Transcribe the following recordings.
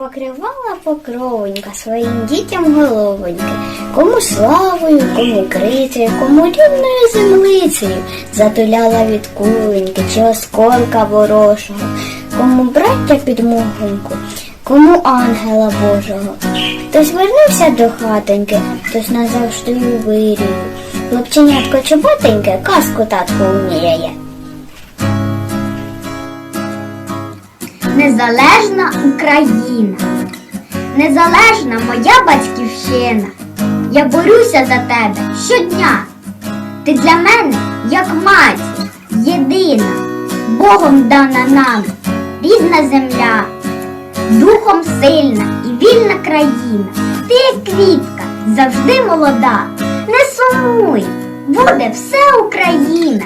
Покривала покровонька своїм дітям головоньки, кому славою, кому крицею, кому рівною землицею, затуляла від куленьки чи осколка ворожого, кому браття підмогоньку, кому ангела Божого. Хтось вернувся до хатоньки, хтось назавжди у вирію. Хлопченятко чоботеньке казку татку уміє. Незалежна Україна, незалежна моя батьківщина. Я борюся за тебе щодня. Ти для мене як матір, єдина, Богом дана нам, рідна земля, духом сильна і вільна країна. Ти як квітка, завжди молода. Не сумуй, буде все Україна,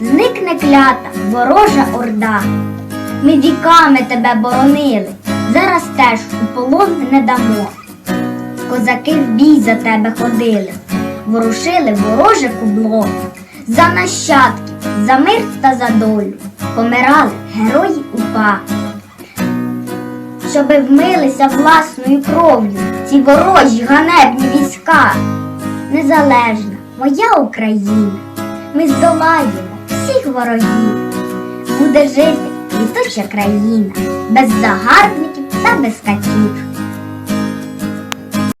зникне клята ворожа орда. Ми віками тебе боронили, зараз теж у полон не дамо. Козаки в бій за тебе ходили, ворушили вороже кубло, за нащадків, за мир та за долю помирали герої упа. Щоби вмилися власною кров'ю ці ворожі ганебні війська. Незалежна моя Україна, ми здолаємо всіх ворогів буде жити квітуча країна, без загарбників та без катів.